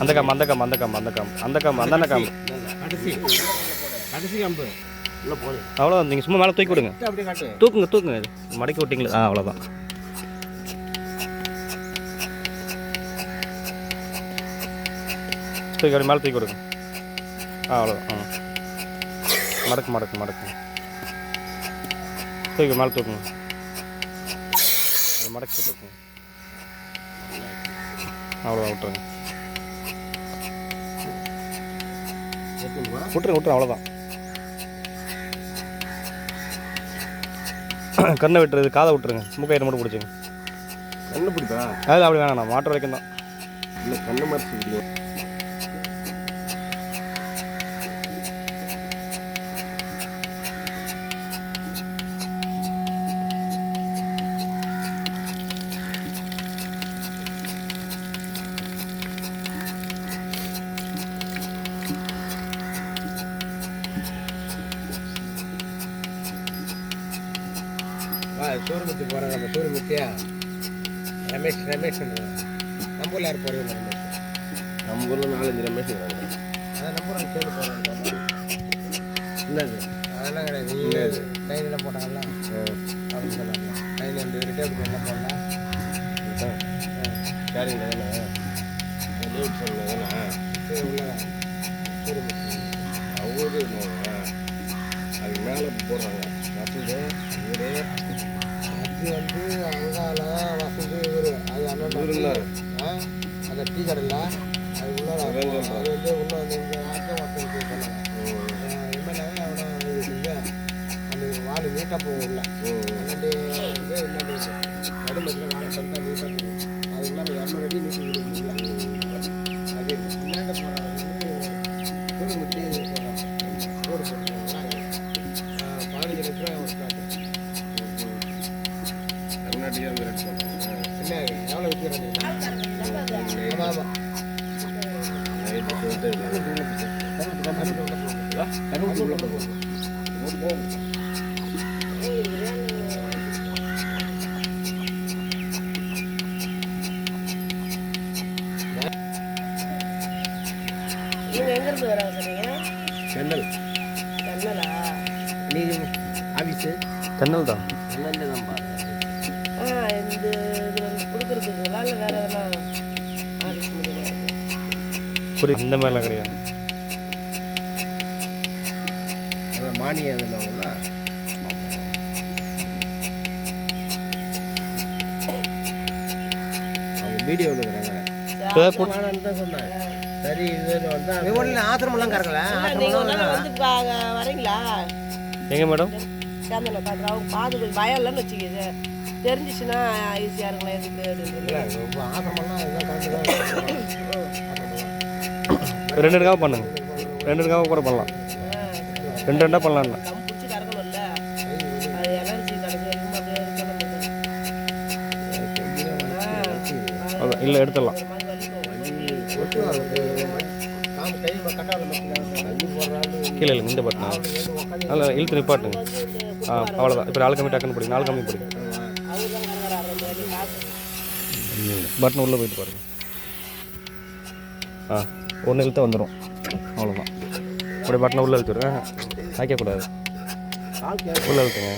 அந்த காம்பு அந்த காம்பு அந்த காம்பு அந்த காம் அந்த காம்பு. அந்த காம் கடைசி கடைசி கம்பு அவ்வளோதான் நீங்கள் சும்மா மேலே தூக்கி விடுங்க. தூக்குங்க தூக்குங்க. மடக்கி விட்டீங்களா. ஆ அவ்வளோதான் தூக்கி அப்படி மேலே தூக்கி விடுங்க. ஆ அவ்வளோதான் ஆ. மடக்கு மடக்கு மடக்கு. தூக்கி மேலே தூக்குங்க. அது மடக்கி தூக்குங்க அவ்வளோதான் விட்டுருங்க. விட்டுருங்க விட்டுருங்க அவ்வளோதான் கண்ணை விட்டுறது காதை விட்டுருங்க. மூக்கையிட்ட மட்டும் பிடிச்சிங்க. கண்ணு பிடிப்பா? அதில் அப்படி வேணாம் மாட்டு வரைக்கும் தான். இல்லை கண்ணு மறைச்சு சூரியமுத்தி போகிறாங்க நம்ம சூரியமுத்தியா ரமேஷ் ரமேஷ் நம்ம ஊரில் யார் போகிறீங்க ரமேஷ் நம்ம ஊரில் நாலஞ்சு ரமேஷ் வராங்க அதான் நம்ம ஊரில் கேள்வி போகிறாங்க என்னது? அதெல்லாம் கிடையாது. என்னது? டைனில் போட்டாங்கல்ல அப்படின்னு சொன்னாங்க. டைனி அந்த ரிட்டர்ன் என்ன? போடலாம் சரிங்க சொல்லுங்க சரி உள்ளதான் சூரியமுத்தி அவரு அது மேலே போடுறாங்க. வசந்து இவரு அது வந்து அங்கால வசந்து இவரு. அது அண்ணன் அந்த டீ கடையில். அது உள்ள அது வந்து உள்ள வந்து இந்த ஆட்டோ வசதி சொன்னாங்க எம்எல்ஏ அவனா அந்த வால் நீட்டாக போகும் உள்ள. இல்லாண்டி நடுமத்தில் வாழை தந்தா நீட்டாக போகும் அது உள்ள இரநூறு அடி நீட்டி எவ்வளோ விற்கிறாங்க ஆமாம் ஆமாம் நீங்க எங்க இருந்து வராங்க சொன்னீங்க சென்னல் கண்ணலா நீங்க தான் சென்னல்ல தான். புரியுது இந்த மாதிரிலாம் கிடையாது. மானியம் அவங்க வீடியோ வரீங்களா? எங்கே மேடம்? அவங்க கொஞ்சம் பயம் இல்லைன்னு வச்சுக்கிது. தெரிஞ்சிச்சுன்னா ஈஸியாக இருக்கலாம் எதுக்கு ரெண்டு ரெண்டு ரெண்டாக பண்ணுங்க. ரெண்டு ரெண்டாக கூட பண்ணலாம். ரெண்டு ரெண்டாக பண்ணலாம்ண்ணா தம் இல்லை எடுத்துடலாம். கீழே இல்லைங்க இந்த பட்டனா அதில் இழுத்து நிப்பாட்டுங்க ஆ அவ்வளோதான் இப்போ நாலு கம்மி டக்குன்னு பிடிக்கும் நாலு கம்மி பிடிக்கும் பட்டன் உள்ளே போயிட்டு பாருங்க. ஆ. ஒன்று இழுத்து வந்துடும் அவ்வளோதான் அப்படியே பட்டனை உள்ளே இழுத்துருங்க வைக்கக்கூடாது உள்ளே இழுத்துங்க.